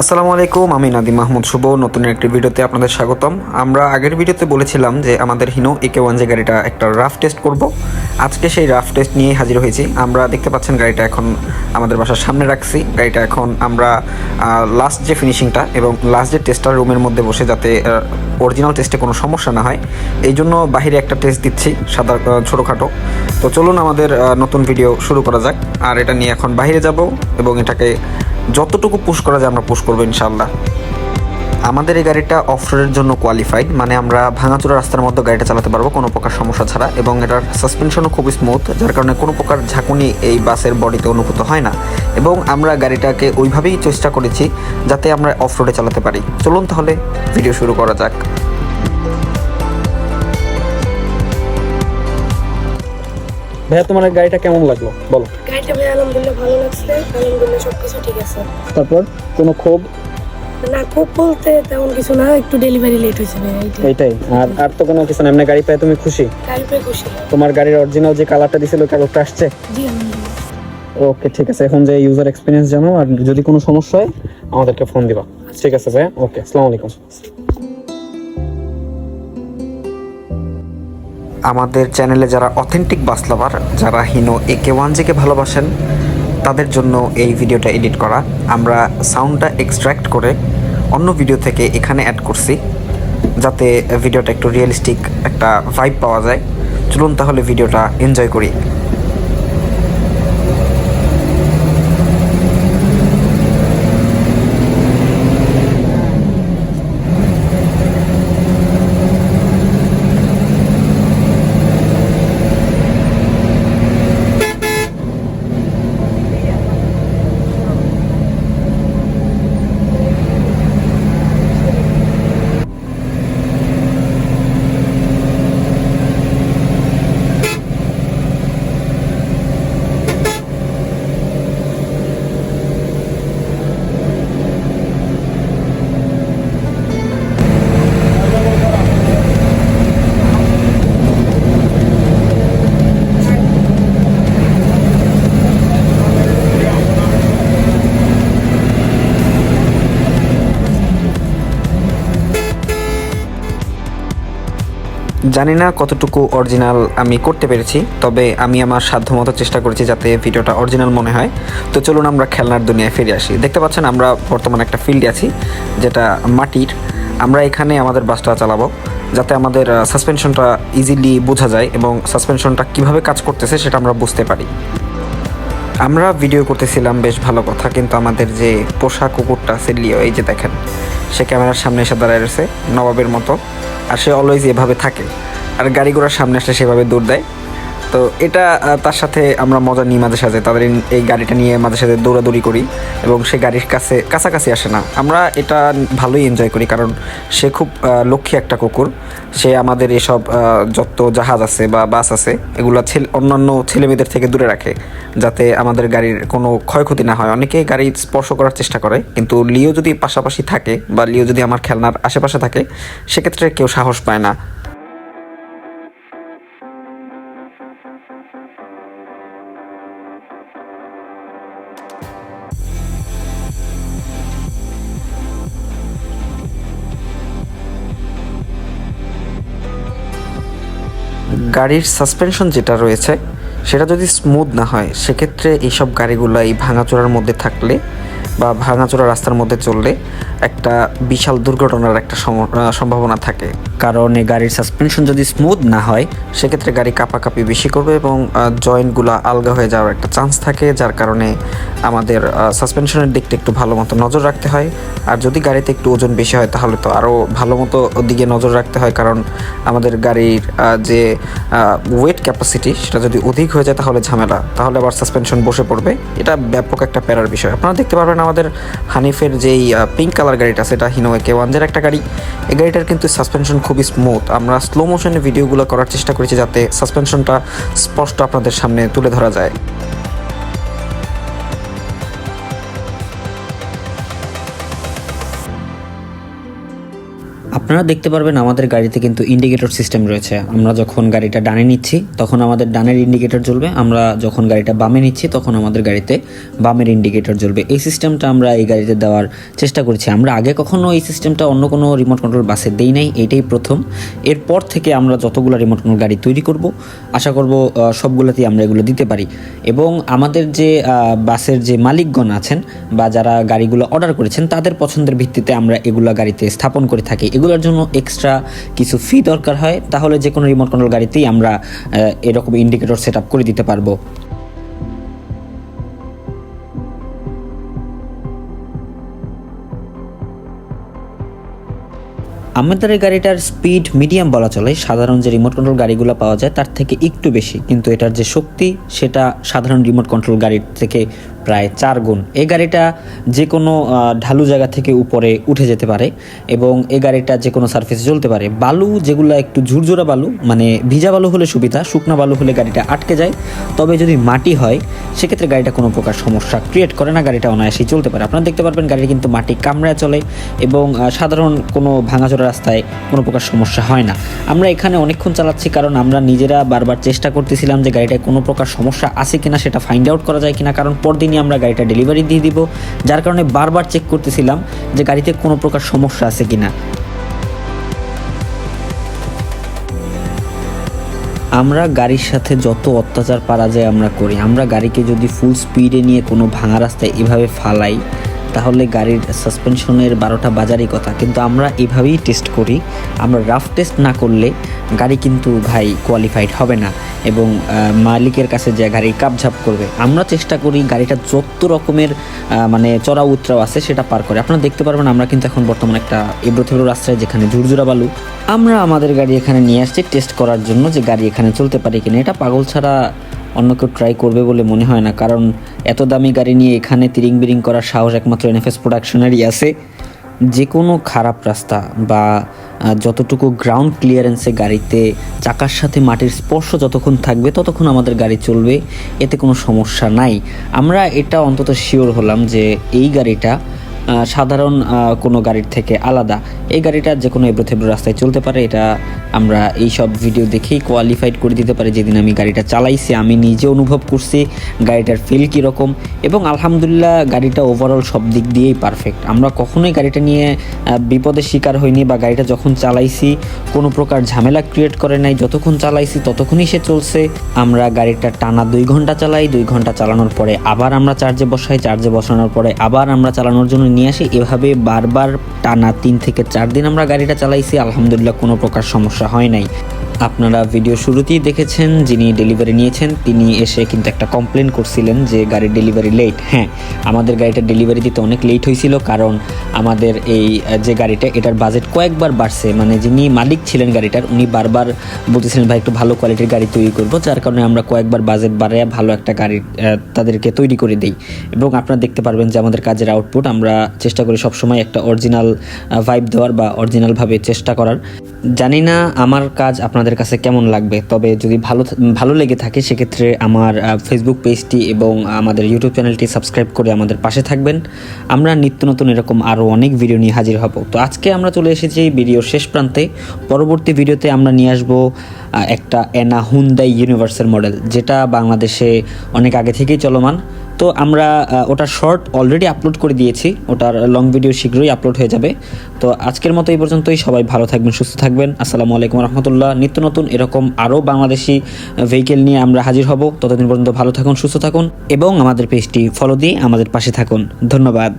আসসালামু আলাইকুম, আমি নাদিম মাহমুদ শুভ। নতুন একটি ভিডিওতে আপনাদের স্বাগতম। আমরা আগের ভিডিওতে বলেছিলাম যে আমাদের হিনো একে ওয়ান যে গাড়িটা একটা রাফ টেস্ট করব। আজকে সেই রাফ টেস্ট নিয়ে হাজির হয়েছি। আমরা দেখতে পাচ্ছেন গাড়িটা এখন আমাদের বাসার সামনে রাখছি। গাড়িটা এখন আমরা লাস্ট যে ফিনিশিংটা এবং লাস্ট যে টেস্টার রুমের মধ্যে বসে যাতে অরিজিনাল টেস্টে কোনো সমস্যা না হয়, এই জন্য বাহিরে একটা টেস্ট দিচ্ছি, সাদা ছোটোখাটো। তো চলুন আমাদের নতুন ভিডিও শুরু করা যাক। আর এটা নিয়ে এখন বাইরে যাব এবং এটাকে যতটুকু পুশ করা যায় আমরা পুশ করব ইনশাল্লাহ আমাদের এই গাড়িটা অফ রোডের জন্য কোয়ালিফাইড মানে আমরা ভাঙাচোরা রাস্তার মধ্যে গাড়িটা চালাতে পারব, কোনো প্রকার সমস্যা ছাড়া। এবং এটার সাসপেনশনও খুবই স্মুথ যার কারণে কোনো প্রকার ঝাঁকুনি এই বাসের বডিতে অনুভূত হয় না। এবং আমরা গাড়িটাকে ওইভাবেই চেষ্টা করেছি, যাতে আমরা অফ রোডে চালাতে পারি। চলুন তাহলে ভিডিও শুরু করা যাক। ভাইয়া তোমার গাড়িটা কেমন লাগল? বলো। গাড়িটা ভাই আলহামদুলিল্লাহ ভালো লাগছে। আলহামদুলিল্লাহ সব কিছু ঠিক আছে। তারপর কোনো ক্ষোভ? না খুব বলতে তেমন কিছু না একটু ডেলিভারি লেট হয়েছে এইটাই। আর আর তো কোনো কিছু না এমনি গাড়ি পেয়ে তুমি খুশি? গাড়ি পেয়ে খুশি। তোমার গাড়ির অরিজিনাল যে কালারটা দিছিল ওই কালারটা আসছে? জি ওকে ঠিক আছে। এখন যে ইউজার এক্সপিরিয়েন্স জানো আর যদি কোনো সমস্যা হয় আমাদেরকে ফোন দিবা। ঠিক আছে ভাইয়া? ওকে আসসালামু আলাইকুম। আমাদের চ্যানেলে যারা অথেন্টিক বাস লাভার যারা Hino A K one GK ভালোবাসেন, তাদের জন্য এই ভিডিওটা এডিট করা। আমরা সাউন্ডটা এক্সট্র্যাক্ট করে অন্য ভিডিও থেকে এখানে অ্যাড করছি, যাতে ভিডিওটা একটু রিয়েলিস্টিক একটা ভাইব পাওয়া যায়। চলুন তাহলে ভিডিওটা এনজয় করি। জানি না কতটুকু অরিজিনাল আমি করতে পেরেছি, তবে আমি আমার সাধ্যমতো চেষ্টা করেছি যাতে ভিডিওটা অরিজিনাল মনে হয়। তো চলুন আমরা খেলনার দুনিয়ায় ফিরে আসি। দেখতে পাচ্ছেন আমরা বর্তমানে একটা ফিল্ডে আছি, যেটা মাটির। আমরা এখানে আমাদের বাসটা চালাবো, যাতে আমাদের সাসপেনশনটা ইজিলি বোঝা যায় এবং সাসপেনশনটা কীভাবে কাজ করতেছে সেটা আমরা বুঝতে পারি। আমরা ভিডিও করতেছিলাম বেশ ভালো কথা, কিন্তু আমাদের যে পোষা কুকুরটা আছে সেলিও এই যে দেখেন, সে ক্যামেরার সামনে এসে দাঁড়ায় রয়েছে, নবাবের মতো। আর সে অলওয়েজ এভাবে থাকে। আর গাড়ি ঘোড়ার সামনে আসলে সেভাবে দৌড় দেয়। তো এটা তার সাথে আমরা মজা নিই মাঝে সাথে তাদের এই- গাড়িটা নিয়ে মাঝে সাথে দৌড়াদৌড়ি করি এবং সে গাড়ির কাছে কাছাকাছি আসে না। আমরা এটা ভালোই এনজয় করি কারণ সে খুব লক্ষ্মী একটা কুকুর। সে আমাদের এসব যত জাহাজ আছে বা বাস আছে, এগুলো ছেলে অন্যান্য ছেলেমেয়েদের থেকে দূরে রাখে যাতে আমাদের গাড়ির কোনো ক্ষয়ক্ষতি না হয়। অনেকে গাড়ি স্পর্শ করার চেষ্টা করে, কিন্তু লিও যদি পাশাপাশি থাকে বা লিও যদি আমার খেলনার আশেপাশে থাকে, সেক্ষেত্রে কেউ সাহস পায় না। গাড়ির সাসপেনশন যেটা রয়েছে, সেটা যদি স্মুথ না হয়, সেক্ষেত্রে এইসব গাড়িগুলো এই ভাঙাচোরার মধ্যে থাকলে বা ভাঙাচোরা রাস্তার মধ্যে চললে একটা বিশাল দুর্ঘটনার একটা সম- সম্ভাবনা থাকে। কারণ এই গাড়ির সাসপেনশন যদি স্মুথ না হয়, সেক্ষেত্রে গাড়ি কাপাকাপি বেশি করবে এবং জয়েন্টগুলো আলগা হয়ে যাওয়ার একটা চান্স থাকে, যার কারণে আমাদের সাসপেনশনের দিকটা একটু ভালো মতো নজর রাখতে হয়। আর যদি গাড়িতে একটু ওজন বেশি হয়, তাহলে তো আরও ভালো মতো দিকে নজর রাখতে হয়। কারণ আমাদের গাড়ির যে ওয়েট ক্যাপাসিটি সেটা যদি অধিক হয়ে যায়, তাহলে ঝামেলা। তাহলে আবার সাসপেনশন বসে পড়বে। এটা ব্যাপক একটা প্যারার বিষয়। আপনারা দেখতে পারবেন আমাদের হানিফের যেই পিঙ্ক কালার গাড়িটা সেটা হিনোয়ে কে ওয়ানদের একটা গাড়ি। এই গাড়িটার কিন্তু সাসপেনশন খুবই স্মুথ আমরা স্লো মোশনে ভিডিওগুলো করার চেষ্টা করেছি যাতে সাসপেনশনটা স্পষ্ট আপনাদের সামনে তুলে ধরা যায়। আপনারা দেখতে পারবেন আমাদের গাড়িতে কিন্তু ইন্ডিকেটর সিস্টেম রয়েছে। আমরা যখন গাড়িটা ডানে নিচ্ছি, তখন আমাদের ডানের ইন্ডিকেটর জ্বলবে। আমরা যখন গাড়িটা বামে নিচ্ছি, তখন আমাদের গাড়িতে বামের ইন্ডিকেটর জ্বলবে। এই সিস্টেমটা আমরা এই গাড়িতে দেওয়ার চেষ্টা করছি। আমরা আগে কখনো এই সিস্টেমটা অন্য কোনো রিমোট কন্ট্রোল বাসে দেই নাই। এটাই প্রথম। এরপর থেকে আমরা যতগুলো রিমোট কন্ট্রোল গাড়ি তৈরি করব, আশা করব সবগুলোতেই আমরা এগুলো দিতে পারি। এবং আমাদের যে বাসের যে মালিকগণ আছেন বা যারা গাড়িগুলো অর্ডার করেছেন, তাদের পছন্দের ভিত্তিতে আমরা এগুলো গাড়িতে স্থাপন করে থাকি। এগুলোর জন্য এক্সট্রা কিছু ফি দরকার হয়, তাহলে যে কোনো রিমোট কন্ট্রোল গাড়িতেই আমরা এরকম ইন্ডিকেটর সেট আপ করে দিতে পারব। আমাদের এই গাড়িটার স্পিড মিডিয়াম বলা চলে, সাধারণ যে রিমোট কন্ট্রোল গাড়িগুলো পাওয়া যায়, তার থেকে একটু বেশি। কিন্তু এটার যে শক্তি, সেটা সাধারণ রিমোট কন্ট্রোল গাড়ির থেকে প্রায় চার গুণ। এই গাড়িটা যে কোনো ঢালু জায়গা থেকে উপরে উঠে যেতে পারে এবং এই গাড়িটা যে কোনো সার্ফেসে চলতে পারে। বালু যেগুলো একটু ঝুরঝুরা বালু মানে ভিজা বালু হলে সুবিধা, শুকনা বালু হলে গাড়িটা আটকে যায়। তবে যদি মাটি হয়, সেক্ষেত্রে গাড়িটা কোনো প্রকার সমস্যা ক্রিয়েট করে না, গাড়িটা অনায়াসেই চলতে পারে। আপনারা দেখতে পারবেন গাড়ি কিন্তু মাটি কামড়ায় চলে এবং সাধারণ কোনো ভাঙাচোরা রাস্তায় কোনো প্রকার সমস্যা হয় না। আমরা এখানে অনেকক্ষণ চালাচ্ছি কারণ আমরা নিজেরা বারবার চেষ্টা করতেছিলাম যে গাড়িটায় কোনো প্রকার সমস্যা আছে কিনা, সেটা ফাইন্ড আউট করা যায় কিনা। কারণ পরদিনই আমরা গাড়িটা ডেলিভারি দিয়ে দিব। যার কারণে বারবার চেক করতেছিলাম যে গাড়িতে কোনো প্রকার সমস্যা আছে কিনা। আমরা গাড়ির সাথে যত অত্যাচার পারা যায় আমরা করি, আমরা গাড়িকে যদি ফুল স্পিডে নিয়ে কোনো ভাঙা রাস্তায় এভাবে ফালাই, তাহলে গাড়ির সাসপেনশনের বারোটা বাজারই কথা। কিন্তু আমরা এভাবেই টেস্ট করি। আমরা রাফ টেস্ট না করলে গাড়ি কিন্তু ভাই কোয়ালিফাইড হবে না। এবং মালিকের কাছে যে গাড়ি কাপঝাপ করবে, আমরা চেষ্টা করি গাড়িটা যত রকমের মানে চড়া উতরাও আছে সেটা পার করে। আপনারা দেখতে পারবেন আমরা কিন্তু এখন বর্তমানে একটা এবড়ো রাস্তায় যেখানে ঝুরঝুরা বালু। আমরা আমাদের গাড়ি এখানে নিয়ে আসছি টেস্ট করার জন্য যে গাড়ি এখানে চলতে পারে কিনা। এটা পাগল ছাড়া অন্য কেউ ট্রাই করবে বলে মনে হয় না, কারণ এত দামি গাড়ি নিয়ে এখানে তিরিং বিরিং করার সাহস একমাত্র এনএফএস প্রোডাকশনেরই আছে। যে কোনো খারাপ রাস্তা বা যতটুকু গ্রাউন্ড ক্লিয়ারেন্সে গাড়িতে চাকার সাথে মাটির স্পর্শ যতক্ষণ থাকবে, ততক্ষণ আমাদের গাড়ি চলবে। এতে কোনো সমস্যা নাই। আমরা এটা অন্তত শিওর হলাম যে এই গাড়িটা সাধারণ কোনো গাড়ির থেকে আলাদা। এই গাড়িটা যে কোনো এবড়ো থেবড়ো রাস্তায় চলতে পারে, এটা আমরা এই সব ভিডিও দেখেই কোয়ালিফাইড করে দিতে পারি যেদিন আমি গাড়িটা চালাইছি, আমি নিজে অনুভব করছি গাড়িটার ফিল কীরকম। এবং আলহামদুলিল্লাহ গাড়িটা ওভারঅল সব দিক দিয়েই পারফেক্ট আমরা কখনোই গাড়িটা নিয়ে বিপদের শিকার হইনি বা গাড়িটা যখন চালাইছি, কোনো প্রকার ঝামেলা ক্রিয়েট করে নাই, যতক্ষণ চালাইছি ততক্ষণই সে চলছে। আমরা গাড়িটা টানা দুই ঘণ্টা চালাই, দুই ঘণ্টা চালানোর পরে আবার আমরা চার্জে বসাই চার্জে বসানোর পরে আবার আমরা চালানোর জন্য নিয়ে আসি, এভাবে বারবার টানা তিন থেকে চার দিন আমরা গাড়িটা চালাইছি, আলহামদুলিল্লাহ কোনো প্রকার সমস্যা হয় নাই। আপনারা ভিডিও শুরুতেই দেখেছেন যিনি ডেলিভারি নিয়েছেন, তিনি এসে কিন্তু একটা কমপ্লেন করছিলেন যে গাড়ির ডেলিভারি লেট হ্যাঁ আমাদের গাড়িটা ডেলিভারি দিতে অনেক লেট হয়েছিল কারণ আমাদের এই যে গাড়িটা, এটার বাজেট কয়েকবার বাড়ছে। মানে যিনি মালিক ছিলেন গাড়িটার, উনি বারবার বলতেছিলেন, ভাই, একটু ভালো কোয়ালিটির গাড়ি তৈরি করব। যার কারণে আমরা কয়েকবার বাজেট বাড়ায় ভালো একটা গাড়ি তাদেরকে তৈরি করে দিই। এবং আপনারা দেখতে পারবেন যে আমাদের কাজের আউটপুট আমরা চেষ্টা করি সবসময় একটা অরিজিনাল ভাইব দেওয়ার বা অরিজিনালভাবে চেষ্টা করার। জানি না আমার কাজ আপনাদের কাছে কেমন লাগবে, তবে যদি ভালো ভালো লেগে থাকে সেক্ষেত্রে আমার ফেসবুক পেজটি এবং আমাদের ইউটিউব চ্যানেলটি সাবস্ক্রাইব করে আমাদের পাশে থাকবেন। আমরা নিত্য নতুন এরকম আরও অনেক ভিডিও নিয়ে হাজির হব। তো আজকে আমরা চলে এসেছি ভিডিওর শেষ প্রান্তে। পরবর্তী ভিডিওতে আমরা নিয়ে আসব একটা অ্যানা হুন্দাই ইউনিভার্সাল মডেল যেটা বাংলাদেশে অনেক আগে থেকেই চলমান। তো আমরা ওটার শর্ট অলরেডি আপলোড করে দিয়েছি। ওটার লং ভিডিও শীঘ্রই আপলোড হয়ে যাবে। তো আজকের মতো এই পর্যন্তই। সবাই ভালো থাকবেন, সুস্থ থাকবেন। আসসালামু আলাইকুম রহমতুল্লাহ। নিত্য নতুন এরকম আরও বাংলাদেশি ভেহিকেল নিয়ে আমরা হাজির হব। ততদিন পর্যন্ত ভালো থাকুন, সুস্থ থাকুন এবং আমাদের পেজটি ফলো দিয়ে আমাদের পাশে থাকুন। ধন্যবাদ।